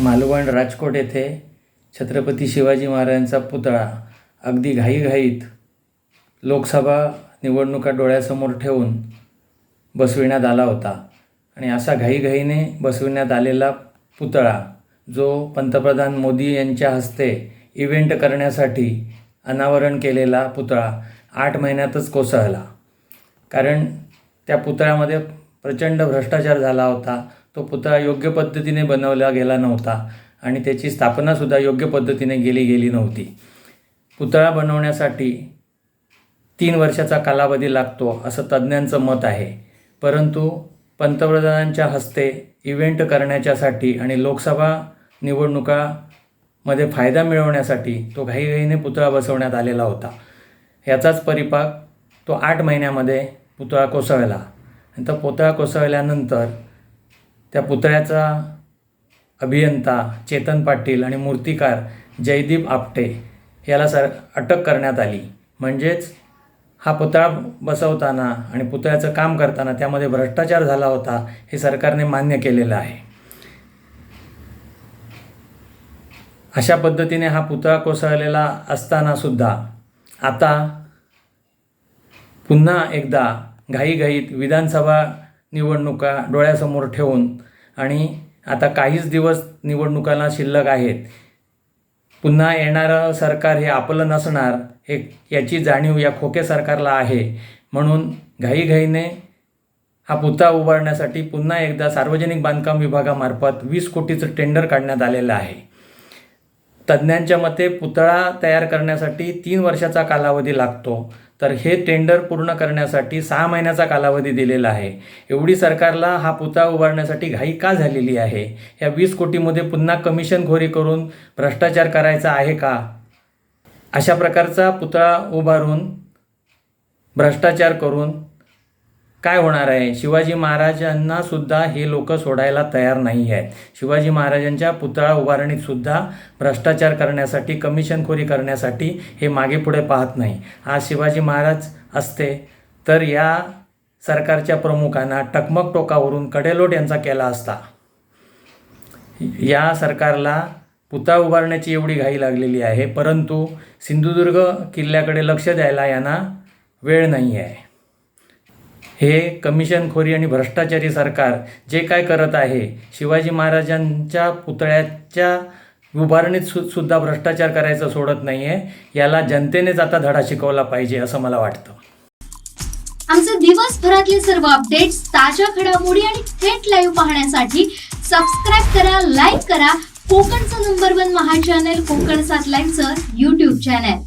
मालवण राजकोट येथे छत्रपती शिवाजी महाराजांचा पुतळा अगदी घाईघाईत लोकसभा निवडणुका डोळ्यासमोर ठेवून बसविण्यात आला होता. आणि असा घाईघाईने बसविण्यात आलेला पुतळा जो पंतप्रधान मोदी यांच्या हस्ते इव्हेंट करण्यासाठी अनावरण केलेला पुतळा आठ महिन्यातच कोसळला. कारण त्या पुतळ्यामध्ये प्रचंड भ्रष्टाचार झाला होता. तो पुतळा योग्य पद्धतीने बनवला गेला नव्हता आणि त्याची स्थापनासुद्धा योग्य पद्धतीने गेली गेली नव्हती. पुतळा बनवण्यासाठी तीन वर्षाचा कालावधी लागतो असं तज्ज्ञांचं मत आहे. परंतु पंतप्रधानांच्या हस्ते इव्हेंट करण्याच्यासाठी आणि लोकसभा निवडणुकामध्ये फायदा मिळवण्यासाठी तो घाईघाईने पुतळा बसवण्यात आलेला होता. याचाच परिपाक तो आठ महिन्यामध्ये पुतळा कोसळला. नंतर पुतळा कोसळल्यानंतर त्या पुतळ्याचा अभियंता चेतन पाटील आणि मूर्तिकार जयदीप आपटे याला सर अटक करण्यात आली. म्हणजेच हा पुतळा बसवताना आणि पुतळ्याचं काम करताना त्यामध्ये भ्रष्टाचार झाला होता हे सरकारने मान्य केलेलं आहे. अशा पद्धतीने हा पुतळा कोसळलेला असतानासुद्धा आता पुन्हा एकदा घाईघाईत विधानसभा निवडणुका डोळ्यासमोर ठेवून आणि आता काहीच दिवस निवडणुकांना शिल्लक आहेत. पुन्हा येणारं सरकार हे आपलं नसणार हे याची जाणीव या खोके सरकारला आहे. म्हणून घाईघाईने हा पुतळा उभारण्यासाठी पुन्हा एकदा सार्वजनिक बांधकाम विभागामार्फत वीस कोटीचं टेंडर काढण्यात आलेलं आहे. तज्ज्ञांच्या मते पुतळा तयार करण्यासाठी तीन वर्षाचा कालावधी लागतो. तर हे टेंडर पूर्ण करण्यासाठी सहा महिन्याचा कालावधी दिलेला आहे. एवढी सरकारला हा पुतळा उभारण्यासाठी घाई का झालेली आहे? या वीस कोटीमध्ये पुन्हा कमिशनखोरी करून भ्रष्टाचार करायचा आहे का? अशा प्रकारचा पुतळा उभारून भ्रष्टाचार करून काय होणार आहे? शिवाजी महाराजांना सुद्धा हे लोक सोडायला तयार नाही आहेत. शिवाजी महाराजांच्या पुतळा उभारणीत सुद्धा भ्रष्टाचार करण्यासाठी कमिशनखोरी करण्यासाठी हे मागे पुढे पाहत नाही. आज शिवाजी महाराज असते तर या सरकारच्या प्रमुखांना टकमक टोकावरून कडेलोट यांचा केला असता. या सरकारला पुतळा उभारण्याची एवढी घाई लागलेली आहे परंतु सिंधुदुर्ग किल्ल्याकडे लक्ष द्यायला यांना वेळ नाही आहे. हे कमिशनखोरी आणि भ्रष्टाचारी सरकार जे काय करत आहे शिवाजी महाराजांच्या पुतळ्याच्या उभारणीत सु सुद्धा भ्रष्टाचार करायचं सोडत नाही आहे याला जनतेनेच आता धडा शिकवला पाहिजे असं मला वाटतं. आमचे दिवसभरातले सर्व अपडेट्स ताज्या घडामोडी आणि थेट लाईव्ह पाहण्यासाठी सबस्क्राईब करा लाईक करा. कोकणचं नंबर वन महा चॅनल कोकण सात लाईनचं युट्यूब चॅनल